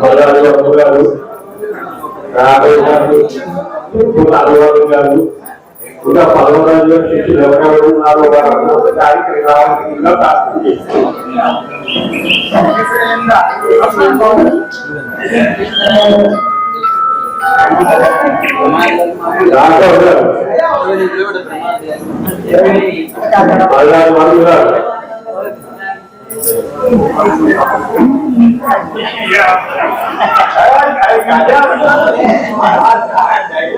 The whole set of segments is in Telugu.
మల్లారి బాబు గారు రాఘవ్ గారు అలవారు గారు ఇంకా పదమూడు శిష్యులు ఎవరెవరు ఉన్నారో వారందరూ ఒకసారి రావాల్సిందిగా ప్రార్థన చేస్తున్నాం రాఘవ్ గారు మల్లారి బాబు గారు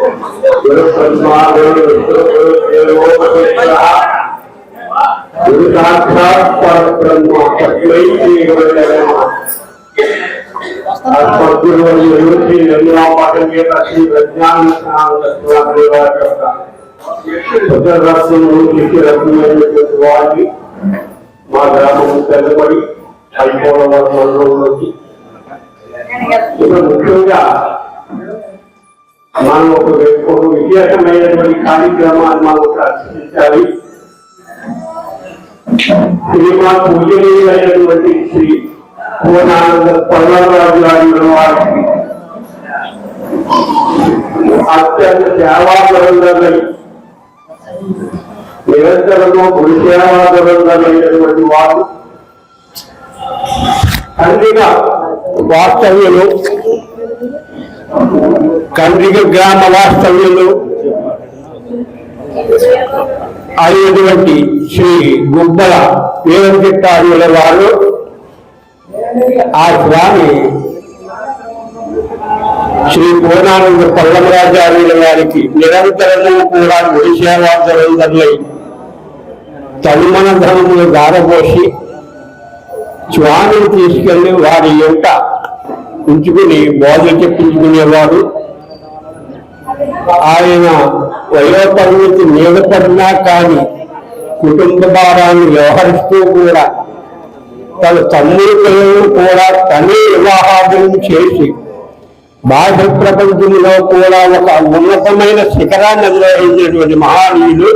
గురు బ్రహ్మ గురు విష్ణు గురు దేవో మహేశ్వరః గురు సాక్షాత్ పరబ్రహ్మ తస్మై శ్రీ గురవే నమః సద్గురు శ్రీ నిర్మలా పాఠం చేత శ్రీ ప్రజ్ఞాన రత్నము లిఖి రత్నమైనటువంటి వారిని మా గ్రామం తెల్లబడి అయిపోవడం మండలంలోకి ఇప్పుడు ముఖ్యంగా మనం ఒక ఒక విశేషమైనటువంటి కార్యక్రమాన్ని మనం ప్రదర్శించాలి సినిమా పూజనీయులైనటువంటి శ్రీ పూర్ణానంద పర్వరాజు గారి వారికి అత్యంత సేవాపరందరై నిరంతరము గురి వారు తండ్రిగా వాస్తవ్యులు కండ్రిక గ్రామ వాస్తవ్యులు అయినటువంటి శ్రీ గుబ్బల వీరంకిట్టార్యుల వారు ఆ స్వామి శ్రీ పూర్ణానంద పల్లమరాజార్యుల వారికి నిరంతరము కూడా గుడిసేవాదరులై తనుమన ధనములు గారపోసి స్వామిని తీసుకెళ్ళి వారి యొక్క ఉంచుకుని బోధ చెప్పించుకునేవాడు ఆయన వయోపరిమితి మీద పడినా కానీ కుటుంబ భారాన్ని వ్యవహరిస్తూ కూడా తన తమ్ముడు పిల్లలను కూడా తనే వివాహాలను చేసి బాహ్య ప్రపంచంలో కూడా ఒక ఉన్నతమైన శిఖరాన్ని నిర్వహించినటువంటి మహానీయులు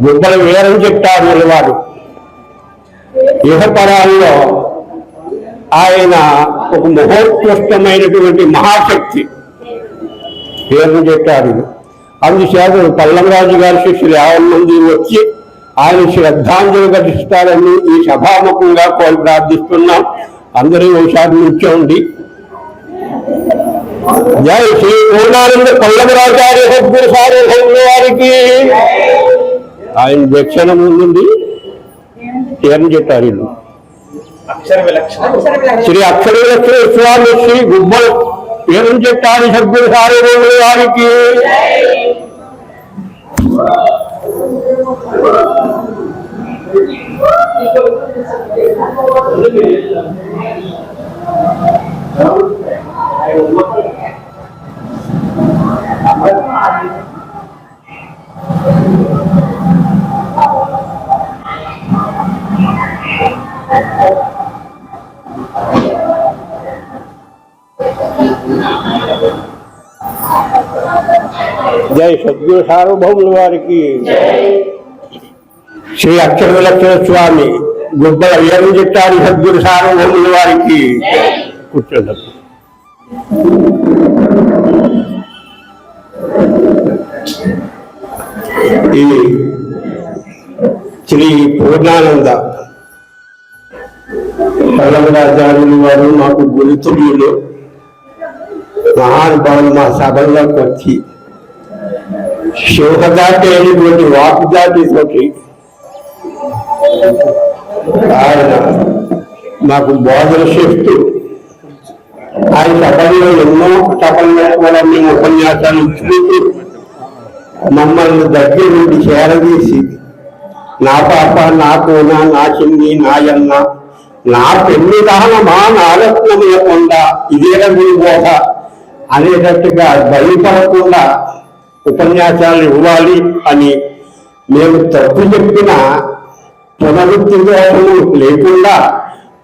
గుబ్బల వేరని చెప్తారు వారు యుగపరాల్లో ఆయన ఒక మహోత్కృష్టమైనటువంటి మహాశక్తి. పేరు చెప్పారు అందుచేత పల్లంరాజు గారి శిష్యులు యాభై మంది వచ్చి ఆయన శ్రద్ధాంజలి ఘటిస్తారని ఈ సభాముఖంగా కోరి ప్రార్థిస్తున్నాం. అందరూ ఒకసారి నిల్చోండి జై శ్రీ పూర్ణానంద పల్లవరాచార్య సద్గురు సార్వభౌముల వారికి ఆయన దక్షిణ ముందుండి ఏం చెప్పారు వీళ్ళు. శ్రీ అక్షర లక్ష్మీ స్వామి శ్రీ గుబ్బల్ ఏం చెప్పారు సద్గురు సార్వభౌముల వారికి. జై సద్గురు సార్వభౌముల వారికి శ్రీ అక్షర విలక్షణ స్వామి గుబ్బల ఏం చెప్తారు సద్గురు సార్వభౌముల వారికి కూర్చోండి ఇది శ్రీ పూర్ణానంద పరమరాజారులు వారు మాకు గురుతుల్యులు. మహానుభావులు మా సభల్లోకి వచ్చి శోభదాటి అయినటువంటి వాపు వాకుదాటితోటి ఆయన మాకు బోధన చేస్తూ ఆయన సభల్లో ఎన్నో సభల్లో మేము ఉపన్యాసాలు ఇచ్చుకుంటూ మమ్మల్ని దగ్గర నుండి చేరదీసి నా పాప నా కోన నా చిన్ని నాయన్న నా పెళ్ళి దహనమా నారత్నమయకుండా ఇదేగా మీ బోధ అనేటట్టుగా భయపడకుండా ఉపన్యాసాలు ఇవ్వాలి అని మేము తప్పు చెప్పిన పునరుక్తి దోషము లేకుండా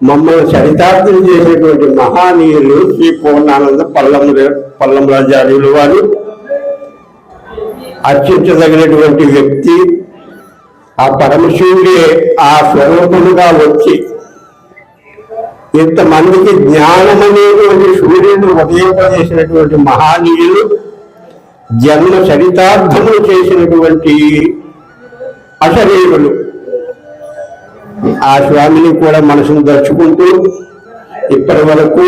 మమ్మల్ని చరితార్థం చేసేటువంటి మహానీయులు శ్రీ పూర్ణానంద పల్లం పల్లం వారు. అర్చించదగినటువంటి వ్యక్తి ఆ పరమశివుడే ఆ స్వరూపముగా వచ్చి ఇంతమందికి జ్ఞానం అనేటువంటి సూర్యుడు ఉదయింపజేసినటువంటి మహానీయులు జన్మ చరితార్థము చేసినటువంటి అశరీరులు. ఆ స్వామిని కూడా మనసును దర్చుకుంటూ ఇప్పటి వరకు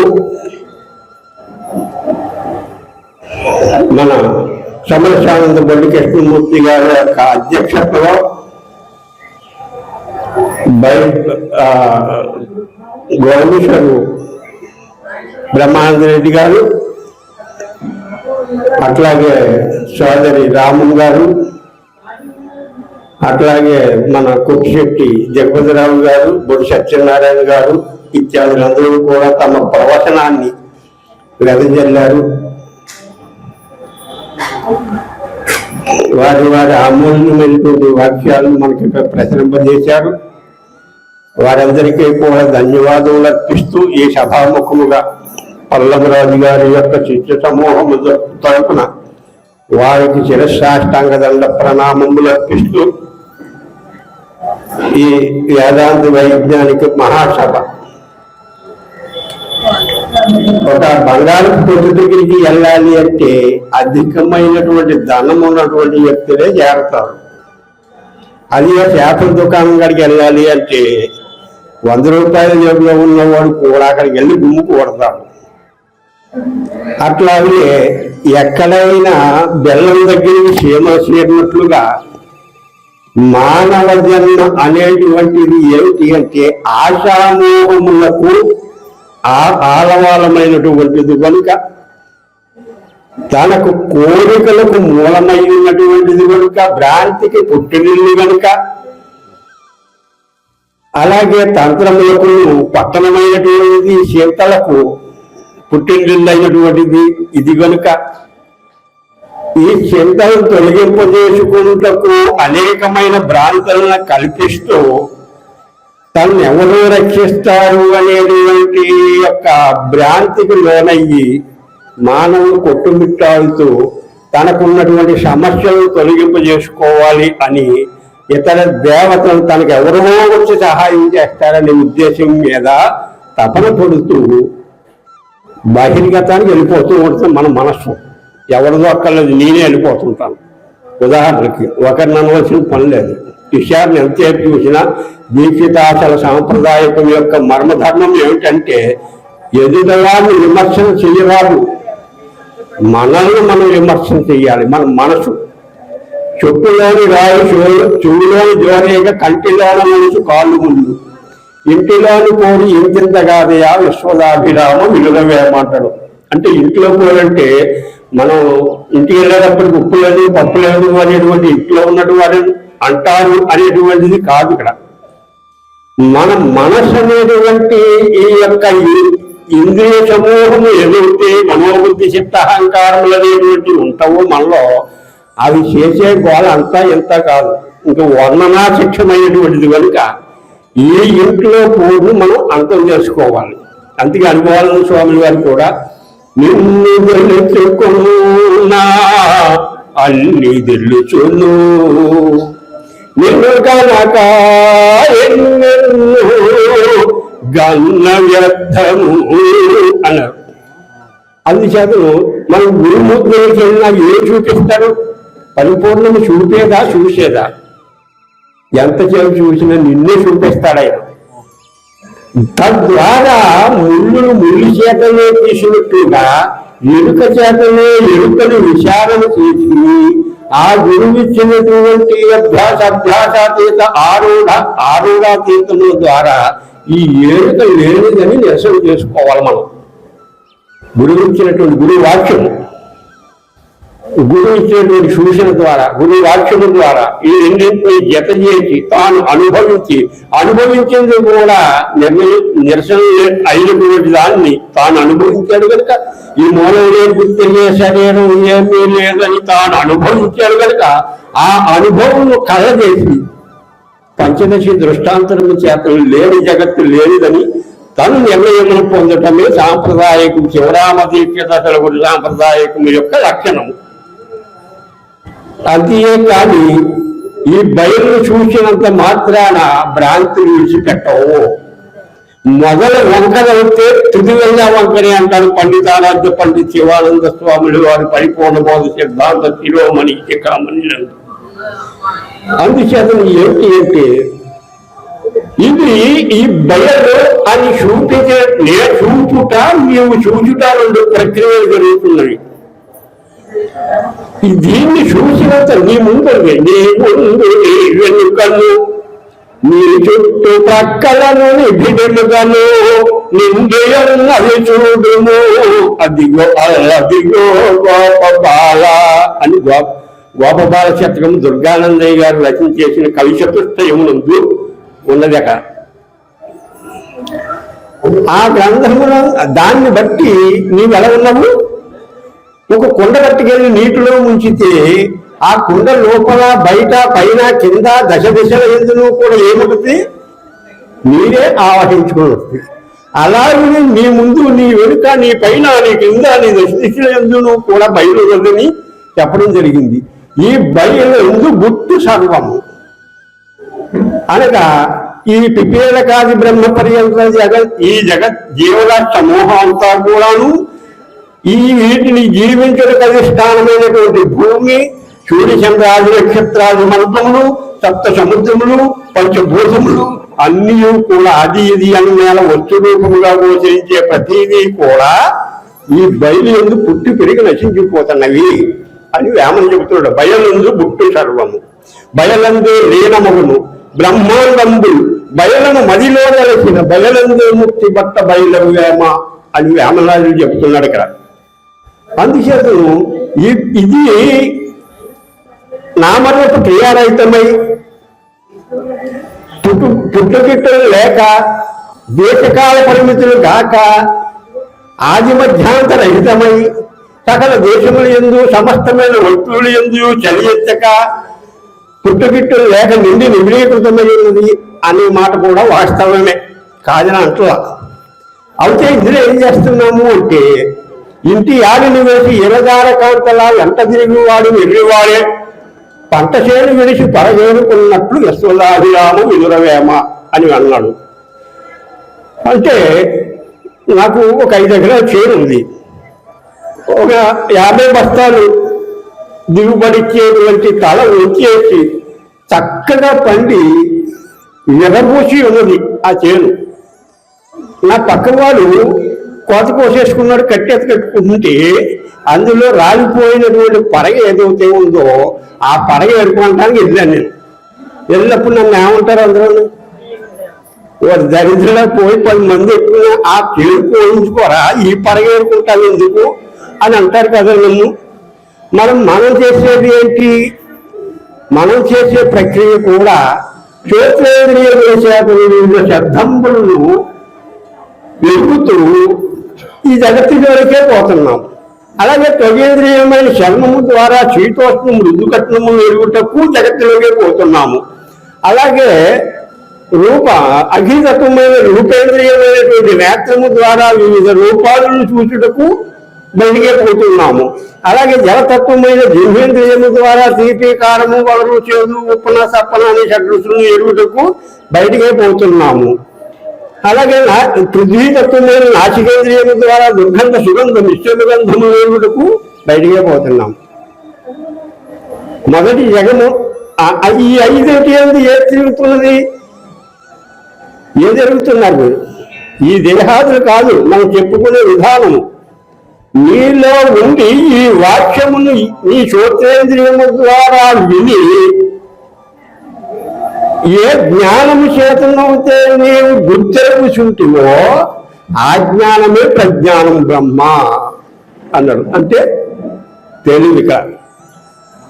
మన సమరశానంద బొడ్డి కృష్ణమూర్తి గారి యొక్క అధ్యక్షతలో బయట గౌరవేశ్వరు బ్రహ్మానంద రెడ్డి గారు అట్లాగే సోదరి రామన్ గారు అట్లాగే మన కుట్టిశెట్టి జగపతిరావు గారు బొడి సత్యనారాయణ గారు ఇత్యాదులందరూ కూడా తమ ప్రవచనాన్ని వెదజల్లారు వారి వారి అమూల్యమైనటువంటి వాక్యాలను మనకి ఇక్కడ ప్రచురింపజేశారు. వారందరికీ కూడా ధన్యవాదములు అర్పిస్తూ ఈ సభాముఖముగా పల్లవరాజు గారి యొక్క చిత్ర సమూహము తరపున వారికి శిరస్సాష్టాంగ దండ ప్రణామములు అర్పిస్తూ ఈ వేదాంత వైజ్ఞానిక మహాసభ ఒక బంగారు పొద్దు దగ్గరికి వెళ్ళాలి అంటే అధికమైనటువంటి ధనం ఉన్నటువంటి వ్యక్తులే చేరతారు. అది ఆ చేపల దుకాణం కాడికి వెళ్ళాలి అంటే వంద రూపాయల జేబులో ఉన్నవాడు కూడా అక్కడికి వెళ్ళి గుమ్ము కొడతాడు. అట్లాగే ఎక్కడైనా బెల్లం దగ్గరికి క్షేమ చేరినట్లుగా మానవ జన్మ అనేటువంటిది ఏమిటి అంటే ఆశామోహములకు ఆ ఆలవాలమైనటువంటిది కనుక తనకు కోరికలకు మూలమైనటువంటిది కనుక భ్రాంతికి పుట్టినిల్లు కనుక అలాగే తంత్రములకు పట్టణమైనటువంటిది సీతలకు పుట్టినిల్లు ఇది గనుక. ఈ చింతలు తొలగింపజేసుకుంటకు అనేకమైన భ్రాంతులను కల్పిస్తూ తను ఎవరు రక్షిస్తారు అనేటువంటి యొక్క భ్రాంతికి లోనయ్యి మానవులు కొట్టుమిట్టాడుతూ తనకున్నటువంటి సమస్యలను తొలగింపజేసుకోవాలి అని ఇతర దేవతలు తనకు ఎవరో వచ్చి సహాయం చేస్తారనే ఉద్దేశం మీద తపన పడుతూ బహిర్గతానికి వెళ్ళిపోతూ ఉంటుంది మన మనస్సు. ఎవరిదో అక్కర్లేదు నేనే వెళ్ళిపోతుంటాను. ఉదాహరణకి ఒకరిని అనవలసిన పని లేదు. విషయాన్ని ఎంతసేపు చూసినా దీక్షితాచల సాంప్రదాయకం యొక్క మర్మధర్మం ఏమిటంటే ఎదుటవాడిని విమర్శన చేయరాదు. మనల్ని మనం విమర్శన చేయాలి. మన మనసు చెప్పులోని రాయి చెవులోని జోనేక కంటిలోన మనసు కాళ్ళు ముందు. ఇంటిలోని పోడి ఇంతింత కాదయా విశ్వదాభిరామం విలుగవేయమంటాడు అంటే ఇంట్లో పోలంటే మనం ఇంటికి వెళ్ళేటప్పటికి ఉప్పు లేదు పప్పు లేదు అనేటువంటి ఇంట్లో ఉన్నటువంటి అంటారు అనేటువంటిది కాదు ఇక్కడ. మన మనసు అనేటువంటి ఈ యొక్క ఇంద్రియ సమూహము ఎదుగుతే మనోబుద్ధి చిత్త అహంకారములు అనేటువంటి ఉంటావో మనలో అవి చేసే గోళ అంతా ఇంత కాదు. ఇంకా వర్ణనా శిక్షమైనటువంటిది కనుక ఈ ఇంట్లో పోదు మనం అంతం చేసుకోవాలి. అందుకే అనుభవాలను స్వామి వారు కూడా నిన్ను తెలుసుకున్నా అన్ని తెలుచును నిన్ను కనుక గన్న వ్యర్థము అన్నారు. అందుచేత మనం గురుమూర్తులకి వెళ్ళినా ఏం చూపిస్తారు? పరిపూర్ణము చూపేదా చూసేదా? ఎంత ఎంతసేపు చూసినా నిన్నే చూపిస్తాడైనా తద్వారా ముళ్ళును ముళ్ళు చేతనే తీసినట్టుగా ఎరుక చేతనే ఎరుకను విచారణ చేసి ఆ గురువు ఇచ్చినటువంటి అభ్యాస అభ్యాసాతీత ఆరూఢ ఆరూఢాతీతముల ద్వారా ఈ ఏరుక లేనిదని నిరసన చేసుకోవాలి మనం. గురువు ఇచ్చినటువంటి గురువు వాక్యము గురువు ఇచ్చేటువంటి సూచన ద్వారా గురు వాక్యము ద్వారా ఈ రెండింటినీ జత చేసి తాను అనుభవించి అనుభవించింది కూడా నిర్ణయం నిరసన అయినటువంటి దాన్ని తాను అనుభవించాడు కనుక ఈ మూలం లేని గుర్తించే శరీరం ఏమీ లేదని తాను అనుభవించాడు కనుక ఆ అనుభవం కలగేసి పంచదశి దృష్టాంతరము చేత లేని జగత్తు లేనిదని తను నిర్ణయమును పొందటమే సాంప్రదాయకం శివరామ దీక్ష దశల సాంప్రదాయకం యొక్క లక్షణము. అంతే కానీ ఈ బయలు చూసినంత మాత్రాన భ్రాంతి విడిచిపెట్టవు. మొదలు వంకరవుతే తుది వెళ్ళా వంకరే అంటారు పండితారాధ్య పండిత శివానంద స్వాములు వారి పరిపూర్ణ బోధ సిద్ధాంత శిరోమణి శిఖామణి అందుచేత ఏంటి ఏంటి ఇది ఈ బయలు అని చూపించే నేను చూపుట నీవు చూచుట రెండు ప్రక్రియలు జరుగుతున్నాయి దీన్ని చూసినంత నీ ముందు నీ ముందు నీ వెనుకను నీ చుట్టూ పక్కలను నిబిడులుగాను నిండియన్నది చూడుము. అదిగో అదిగో గోపబాల అని గోప గోపబాల శతకం దుర్గానందయ్య గారు రచన చేసిన కవి చతుష్టయమునందు ఉన్నది అక్కడ. ఆ గ్రంథమున దాన్ని బట్టి నీవు ఎలా ఉన్నావు? ఒక కుండ పట్టుకెళ్ళి నీటిలో ముంచితే ఆ కుండ లోపల బయట పైన కింద దశ దిశల ఎందును కూడా ఏముంటుంది? నీరే ఆవహించుకొని అలాగే నీ ముందు నీ వెనుక నీ పైన నీ కింద నీ దశ దిశల ఎందును కూడా బయలుదేరదని చెప్పడం జరిగింది. ఈ బయలు ఎందు గుట్టు సర్వము అనగా ఈ పిపేలకాది బ్రహ్మ పర్యంత జగత్ ఈ జగత్ జీవరాష్ట్ర సమూహం అంతా కూడాను ఈ వీటిని జీవించడానికి అధిష్టానమైనటువంటి భూమి సూర్య చంద్రాది నక్షత్రాది మంత్రములు సప్త సముద్రములు పంచభూతములు అన్నీ కూడా అది ఇది అని నేల వస్తు రూపముగా గోచరించే ప్రతిదీ కూడా ఈ బయలుందు పుట్టి పెరిగి నశించిపోతున్నవి అని వేమని చెబుతున్నాడు. బయలందు బుట్టు సర్వము. బయలందు లీనమగును. బ్రహ్మాండంబులు. బయలను మదిలో నెలసిన బయలందే ముక్తి బట్ట బయలు వేమ అని వేమరాజు చెబుతున్నాడు ఇక్కడ. అందుచేత ఈ- ఇది నామరూప క్రియారహితమై పుట్టు పుట్టుకిట్టలు లేక దేశకాల పరిమితులు కాక ఆది మధ్యాంత రహితమై సకల దేశముల ఎందు సమస్తమైన వస్తువులు ఎందు చలియెత్తక పుట్టుకిట్టులు లేక నిండి నిబిడీకృతమైనది అనే మాట కూడా వాస్తవమే. కాదని అంటున్నా. అయితే ఇందులో ఏం చేస్తున్నాము అంటే ఇంటి ఆడిని వేసి ఇరదార కాంతలా ఎంత తిరిగి వాడు పంట చేను విడిచి పరగేరుకున్నట్లు యశ్వదాభిరాము విదురవేమ అని అన్నాడు. అంటే నాకు ఒక ఐదు ఎకరాల చేను ఉంది. ఒక యాభై బస్తాలు దిగుబడిచ్చేటువంటి తల వచ్చేసి చక్కగా పండి ఎర్రబూసి ఉన్నది ఆ చేను. నా పక్కవాడు కోత కోసేసుకున్నాడు కట్టెత్త కట్టుకుంటే అందులో రాలిపోయినటువంటి పడగ ఏదైతే ఉందో ఆ పడగ ఎడుకోవడానికి వెళ్ళాను నేను. వెళ్ళినప్పుడు నన్ను ఏమంటారు అందరూ? వాడు దరిద్రంగా పోయి పది మంది ఎక్కువ ఆ పేరు పోయించుకోరా ఈ పడగ ఎరుకుంటాను ఎందుకు అని అంటారు కదా నన్ను. మనం మనం చేసేది ఏంటి? మనం చేసే ప్రక్రియ కూడా క్షేత్రేంద్రియ చేత శబ్దంబులను ఎరుగుతూ ఈ జగత్తులోకే పోతున్నాం. అలాగే త్వగేంద్రియమైన చర్మము ద్వారా శీతోష్ణము మృదుకట్నము ఎరుగుటకు జగత్తులోకే పోతున్నాము. అలాగే రూప అఘీతత్వమైన రూపేంద్రియమైనటువంటి నేత్రము ద్వారా వివిధ రూపాలను చూచుటకు బయటికే పోతున్నాము. అలాగే జలతత్వమైన జిహ్నేంద్రియము ద్వారా తీపి కారము వగరు చేదు ఉప్పన సప్పన అనే షడ్రుచులను ఎరుగుటకు బయటికే పోతున్నాము. అలాగే నా- పృథ్వీతత్వమైన నాసికేంద్రియము ద్వారా దుర్గంధ సుగంధ నిశ్చలగంధము వేరుటకు బయటికే పోతున్నాం. మొదటి జగము ఈ ఐదేటి ఏంది ఏది తిరుగుతున్నది? ఏ జరుగుతున్నారు మీరు? ఈ దేహాదులు కాదు మనం చెప్పుకునే విధానము. నీలో ఉండి ఈ వాక్యమును ఈ శ్రోత్రేంద్రియము ద్వారా విని ఏ జ్ఞానము చేతనవుతే నీవు గుర్తెరుగుచుంటివో ఆ జ్ఞానమే ప్రజ్ఞానం బ్రహ్మ అన్నాడు. అంటే తెలివిక.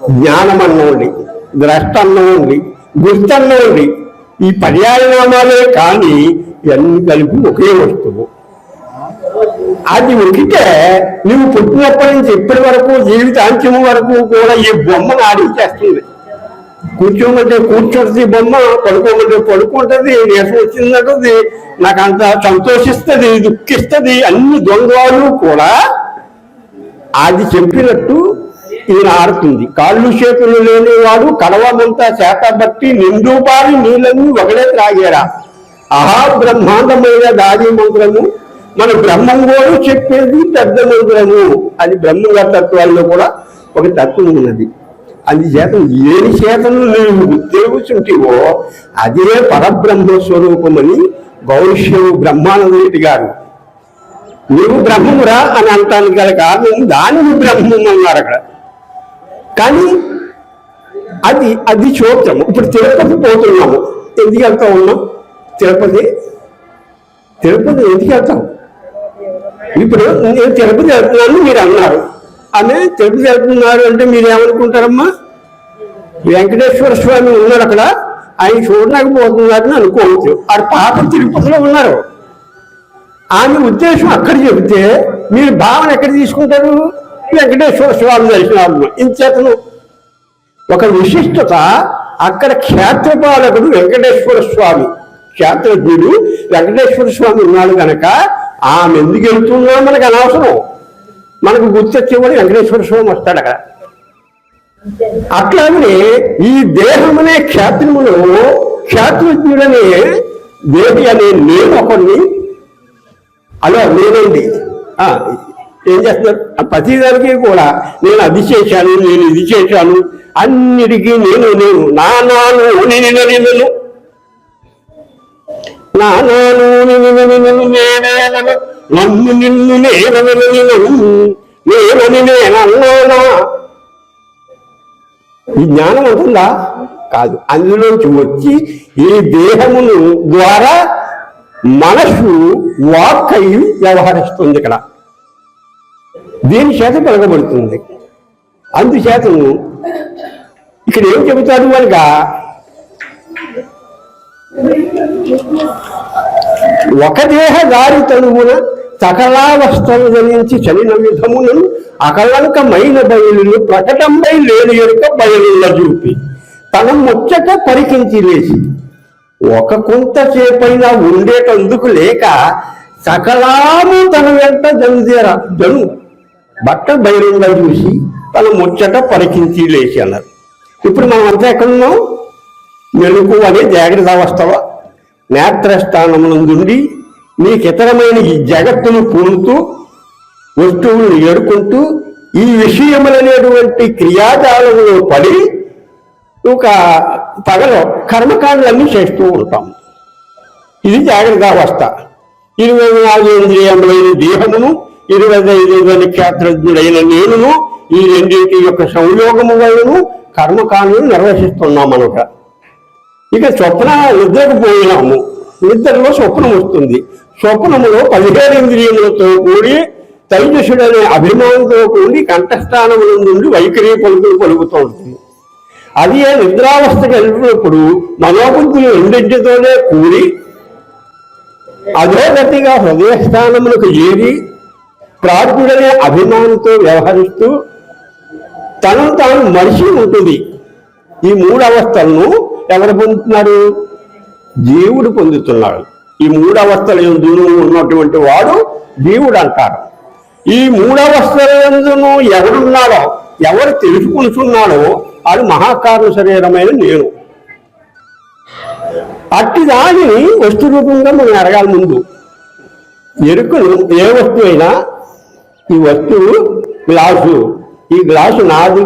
జ్ఞానం అన్నోండి ద్రష్ట అన్నోండి గుర్తన్నోండి ఈ పర్యాయనామాలే కానీ ఇవన్నీ కలిపి ఒకే వస్తువు. అది ఉడికితే నువ్వు పుట్టినప్పటి నుంచి ఇప్పటి వరకు జీవితాంత్యం వరకు కూడా ఈ బొమ్మను ఆడించేస్తుంది. కూర్చోమంటే కూర్చుంటుంది బొమ్మ పడుకోమంటే పడుకుంటది నీరసం వచ్చిందంటది నాకు అంత సంతోషిస్తుంది దుఃఖిస్తుంది అన్ని ద్వంద్వాలు కూడా అది చెప్పినట్టు ఈయన ఆడుతుంది. కాళ్ళు చేతులు లేనివాడు కడవమంతా చేత బట్టి నిండు పారి ఒకడే త్రాగారా. ఆహా బ్రహ్మాండమైన దాది మంత్రము. మన బ్రహ్మం కూడా చెప్పేది పెద్ద మంత్రము. అది బ్రహ్మంగా తత్వాల్లో కూడా ఒక తత్వం ఉన్నది. అందుచేత ఏది చేతను నువ్వు తెలుగుచుంటివో అదే పరబ్రహ్మ స్వరూపమని గౌరవ బ్రహ్మానందరెడ్డి గారు. నీవు బ్రహ్మమురా అని అంటానికి గల కారణం దానిని బ్రహ్మం అన్నారు అక్కడ. కానీ అది అది చూద్దాము ఇప్పుడు తిరుపతి పోతున్నాము. ఎందుకు వెళ్తా ఉన్నాం? తిరుపతి? తిరుపతి ఎందుకు వెళ్తాం? ఇప్పుడు నేను తిరుపతి వెళ్తున్నాను మీరు అన్నారు. ఆమె తెలుపు తెలుపుతున్నారు అంటే మీరు ఏమనుకుంటారమ్మా? వెంకటేశ్వర స్వామి ఉన్నారు అక్కడ. ఆయన చూడలేకపోతున్నారని అనుకోవచ్చు. ఆడ పాప తిరుపతిలో ఉన్నారు. ఆమె ఉద్దేశం అక్కడ చెబితే మీరు భావన ఎక్కడ తీసుకుంటారు? వెంకటేశ్వర స్వామి దర్శనాలు ఇంచేతను ఒక విశిష్టత అక్కడ క్షేత్రపాలకుడు వెంకటేశ్వర స్వామి. క్షేత్రజ్ఞుడు వెంకటేశ్వర స్వామి ఉన్నాడు కనుక ఆమె ఎందుకు వెళ్తున్నా మనకు అనవసరం. మనకు గుర్తొచ్చేవాడు వెంకటేశ్వర స్వామి వస్తాడు అక్కడ అట్లాగే ఈ దేహమనే క్షేత్రములో క్షేత్రజ్ఞుడనే దేవి అనే నేను ఒకరిని అలా నేనండి ఆ, ఏం చేస్తున్నారు ప్రతిదానికి కూడా నేను అది చేశాను నేను ఇది చేశాను అన్నిటికీ నేను నేను నా నాను నేను నేను నా నాను నిన్ను నన్ను నిన్ను నేనను నేరని నేనన్నానా? ఈ జ్ఞానం ఉంటుందా కాదు. అందులోంచి వచ్చి ఈ దేహమును ద్వారా మనసు వాక్ అయి వ్యవహరిస్తుంది ఇక్కడ. దీని చేత కలగబడుతుంది. అందుచేతను ఇక్కడ ఏం చెబుతారు అనగా ఒక దేహ దారి తనువున సకలావస్థలు ధరించి చలిన విధమును అకలంకమైన బయలును ప్రకటంపై లేని యొక్క బయలుల చూపి తన ముచ్చట పరికించి లేచి. ఒక కొంతసేపైనా ఉండేటందుకు లేక సకలాము తన వెంట జనుదేర జను బట్ట బయలుగా చూసి తన ముచ్చట పరికించి లేచి అన్నారు. ఇప్పుడు మనం అంతా ఎక్కడున్నాం మెలకు అనే జాగ్రత్త అవస్థలో నేత్రస్థానమునందుండి నీకితరమైన ఈ జగత్తును పూనుతూ వస్తువులను ఏరుకుంటూ ఈ విషయములనేటువంటి క్రియాజాలంలో పడి ఒక పగలో కర్మకాండలన్నీ చేస్తూ ఉంటాం. ఇది జాగ్రత్త అవస్థ. ఇరవై నాలుగు ఇంద్రియములైన దేహమును ఇరవై ఐదు క్షేత్రజ్ఞుడైన నేనును ఈ రెండింటి యొక్క సంయోగము వలన కర్మకాండలు నిర్వహిస్తున్నాం అనమాట ఇక స్వప్న నిద్రకు పోయినాము. నిద్రలో స్వప్నం వస్తుంది. స్వప్నములో పదిహేడు ఇంద్రియములతో కూడి తైజసుడనే అభిమానంతో కూడి కంఠస్థానముల నుండి వైఖరి పలుకులు పలుకుతూ ఉంటుంది అది ఏ నిద్రావస్థకు వెళ్ళినప్పుడు మనోబుద్ధులు రెండింటితోనే కూడి అధోగతిగా హృదయస్థానములకు చేరి ప్రార్థుడనే అభిమానంతో వ్యవహరిస్తూ తనను తాను మనిషి ఉంటుంది. ఈ మూడు అవస్థలను ఎవరు పొందుతున్నారు? జీవుడు పొందుతున్నాడు. ఈ మూడు అవస్థల ఎందును ఉన్నటువంటి వాడు జీవుడు అంటారు. ఈ మూడవస్థల ఎందును ఎవరున్నాడో ఎవరు తెలుసుకుంటున్నాడో అది మహాకారణ శరీరమైన నేను. అట్టి దానిని వస్తు రూపంగా మనం ఎరగాలి ముందు. ఎరుకను ఏ వస్తువు అయినా ఈ వస్తువు గ్లాసు ఈ గ్లాసు నాది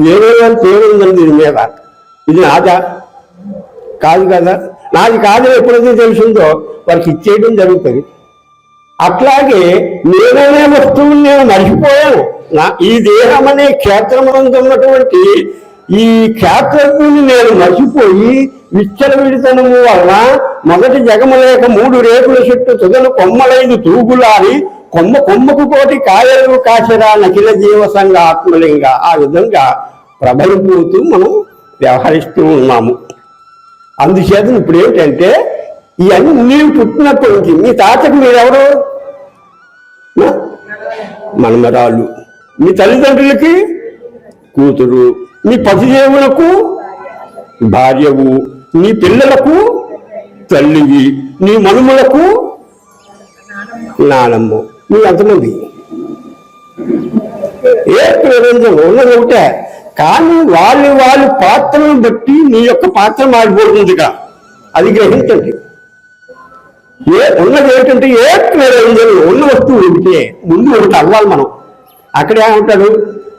వేరే పేరుందని దీని మీద? ఇది నాదా? కాదు కదా? నాది కాదు ఎప్పుడైతే తెలిసిందో వారికి ఇచ్చేయడం జరుగుతుంది. అట్లాగే నేననే వస్తువుని నేను మర్చిపోయాను. నా ఈ దేహం అనే క్షేత్రమందున్నటువంటి ఈ క్షేత్రజ్ఞుని నేను మర్చిపోయి విచ్చలవిడితనము వలన మొదటి జగమలేక మూడు రేకుల చెట్టు తుదలు కొమ్మలైదు తూగులారి కొమ్మ కొమ్మకు కోటి కాయలు కాశరా నకిల జీవ సంఘ ఆత్మలింగ. ఆ విధంగా ప్రబలిపోతూ మనం వ్యవహరిస్తూ ఉన్నాము. అందుచేత ఇప్పుడు ఏమిటంటే ఇవన్నీ నీవు పుట్టినప్పటి నుంచి మీ తాతకు మీరెవరు? నా? మనమరాలు. మీ తల్లిదండ్రులకి? కూతురు. మీ పతిదేవులకు? భార్యవు. నీ పిల్లలకు? తల్లివి. నీ మనుమలకు? నానమ్మ. నువ్వు ఎంతమంది ఏ ప్రపంచం ఉన్నది ఒకటే. కానీ వాళ్ళు వాళ్ళు పాత్రను బట్టి నీ యొక్క పాత్ర మారిపోతుందిగా. అది గ్రహించండి. ఏ ఉన్నది ఏంటంటే ఏ క్రీడ ఉన్న వస్తువు ఉంటే ముందు ఒకటి అవ్వాలి మనం. అక్కడ ఏమంటాడు?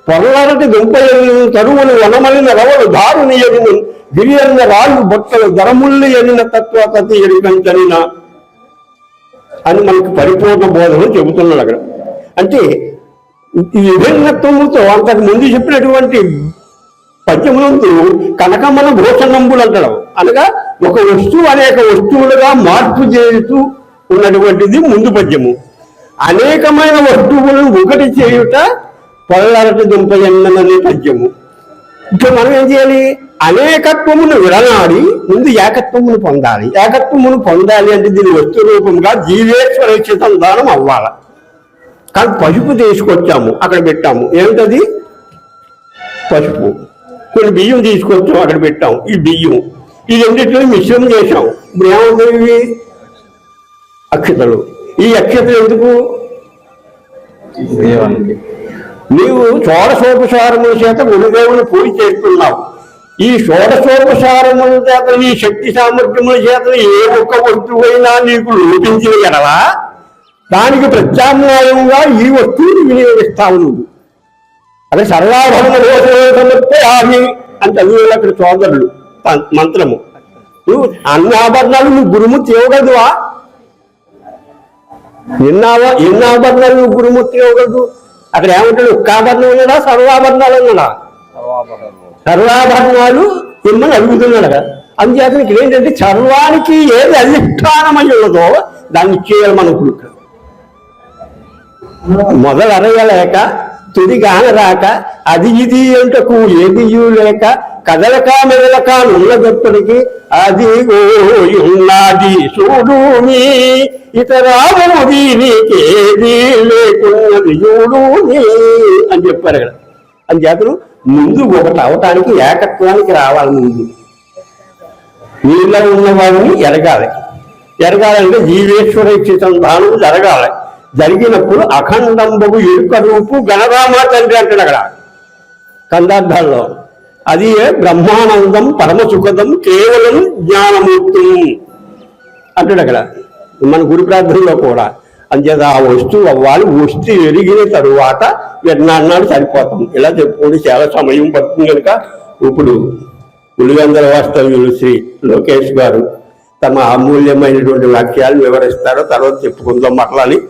పొరలారటి దుంపయను తరువులు వనమలిన రవలు దారుని ఎరువు గిరియన్న రాళ్ళు బొట్టలు ధరముల్ని తత్వ తత్వతతి ఎరికంచనిన అని మనకు పరిపూర్ణ బోధన చెబుతున్నాడు అక్కడ. అంటే విభిన్నత్వముతో అంతకు ముందు చెప్పినటువంటి పద్యములందు కనకమ్మన భూషణంబులు అంటాడు అనగా ఒక వస్తువు అనేక వస్తువులుగా మార్పు చేస్తూ ఉన్నటువంటిది ముందు పద్యము. అనేకమైన వస్తువులను ఒకటి చేయుట పొల్లరటి దుంపయన్ననే పద్యము. ఇప్పుడు మనం ఏం చేయాలి? అనేకత్వమును విడనాడి ముందు ఏకత్వమును పొందాలి. ఏకత్వమును పొందాలి అంటే దీని వస్తు రూపంగా జీవేశ్వర చితందానం అవ్వాలి. కానీ పసుపు తీసుకొచ్చాము అక్కడ పెట్టాము. ఏమిటది? పసుపు. కొన్ని బియ్యం తీసుకొచ్చాము అక్కడ పెట్టాము. ఈ బియ్యం. ఈ రెండింటిలో మిశ్రమం చేశాం ఇప్పుడు ఏమవుతాయి అక్షతలు. ఈ అక్షతలు ఎందుకు? నీవు షోడశోపసారముల చేత గురుదేవుని పూజ చేస్తున్నావు. ఈ షోడశోపసారముల చేత నీ శక్తి సామర్థ్యముల చేత ఏ ఒక్క వస్తువైనా నీకు లోపించిన ఎడలా దానికి ప్రత్యామ్నాయంగా ఈ వస్తువుని వినియోగిస్తావు నువ్వు. అదే సర్వాభరణ సమర్పే ఆమె అని చదివేది అక్కడ సోదరులు. మంత్రము. నువ్వు అన్ని ఆభరణాలు నువ్వు గురుముత్తి ఇవ్వగలదువా? ఎన్నావా ఎన్ని ఆభరణాలు నువ్వు గురుముత్తి ఇవ్వగలదు? అక్కడ ఏమంటాడు? ఒక్క ఆభరణం ఉన్నాడా సర్వాభరణాలు ఉన్నాడా సర్వాభరణాలు ఇమ్మని అడుగుతున్నాడు కదా అందుచేత ఇక్కడ ఏంటంటే సర్వానికి ఏది అధిష్టానమై ఉన్నదో దాన్ని చేయాలి మన ఇప్పుడు మొదలు అరయలేక తుది గానరాక అది ఇది ఎంటకు ఏది లేక కదలక మెదలక నున్నదప్పటికి అది ఉన్నది. చూడు మీ ఇతరాము దీనికేది లేకున్నది. చూడు మీ అని చెప్పారు ఇక్కడ. అని చేతను ముందు ఒకటి అవటానికి ఏకత్వానికి రావాలి ముందు. నీళ్ళ ఉన్న వాడిని ఎరగాలి. ఎరగాలంటే జీవేశ్వర చిత్రం దానం జరగాలి. జరిగినప్పుడు అఖండంబు ఎరుక రూపు గణరామ తండ్రి అంటాడు అక్కడ. కందార్థాల్లో. అది బ్రహ్మానందం పరమ సుఖదం కేవలం జ్ఞానమూర్తి అంటాడు అక్కడ. మన గురు ప్రార్థనలో కూడా అంచేత ఆ వస్తువు అవ్వాలి వస్తు ఎరిగిన తరువాత ఎన్నాడు సరిపోతాం. ఇలా చెప్పుకుంటే చాలా సమయం పడుతుంది కనుక ఇప్పుడు పులిగందర వాస్తవ్యులు శ్రీ లోకేష్ గారు తమ అమూల్యమైనటువంటి వాక్యాలు వివరిస్తారో తర్వాత చెప్పుకుందాం మరలని